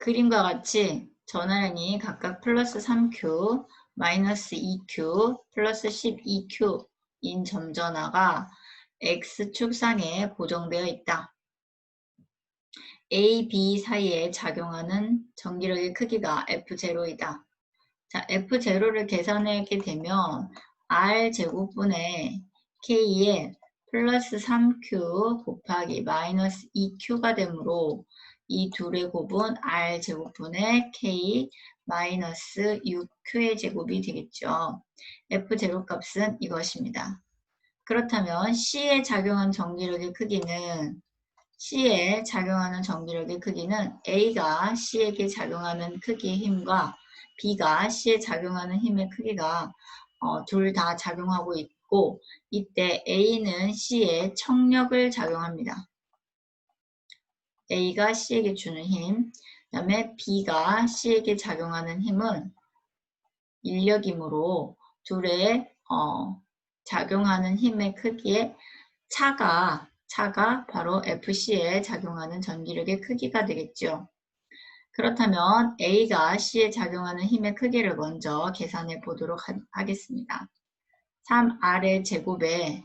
그림과 같이 전화량이 각각 플러스 3Q, 마이너스 2Q, 플러스 12Q인 점전화가 X축상에 고정되어 있다. A, B 사이에 작용하는 전기력의 크기가 F0이다. 자, F0를 계산하게 되면 R제곱분의 K에 플러스 3Q 곱하기 마이너스 2Q가 되므로 이 둘의 곱은 R제곱분의 K 마이너스 6Q의 제곱이 되겠죠. F0 값은 이것입니다. 그렇다면 C에 작용한 전기력의 크기는 C에 작용하는 전기력의 크기는 A가 C에게 작용하는 크기의 힘과 B가 C에 작용하는 힘의 크기가 어, 둘 다 작용하고 있고 이때 A는 C에 청력을 작용합니다. A가 C에게 주는 힘, 그 다음에 B가 C에게 작용하는 힘은 인력이므로 둘의 어, 작용하는 힘의 크기의 차가 차가 바로 FC에 작용하는 전기력의 크기가 되겠죠. 그렇다면 A가 C에 작용하는 힘의 크기를 먼저 계산해 보도록 하, 겠습니다 3R의 제곱에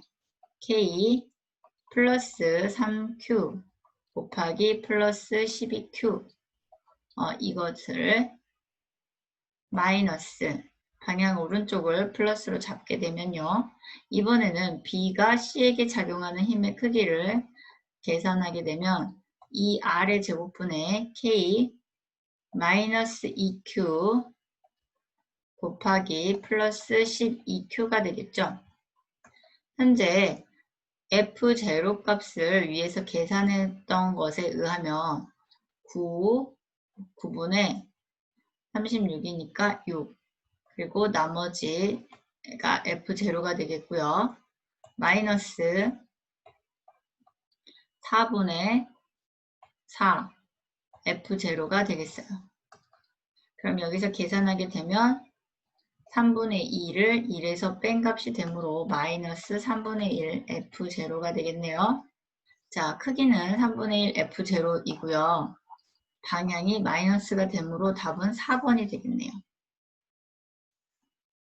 K 플러스 3Q 곱하기 플러스 12Q 어, 이것을 마이너스 방향 오른쪽을 플러스로 잡게 되면요. 이번에는 B가 C에게 작용하는 힘의 크기를 계산하게 되면 이 R의 제곱분의 K 마이너스 2Q 곱하기 플러스 12Q가 되겠죠. 현재 F0 값을 위에서 계산했던 것에 의하면 9, 9분의 36이니까 6 그리고 나머지가 F0가 되겠고요. 마이너스 4분의 4 F0가 되겠어요. 그럼 여기서 계산하게 되면 3분의 2를 1에서 뺀 값이 되므로 마이너스 3분의 1 F0가 되겠네요. 자, 크기는 3분의 1 F0이고요. 방향이 마이너스가 되므로 답은 4번이 되겠네요.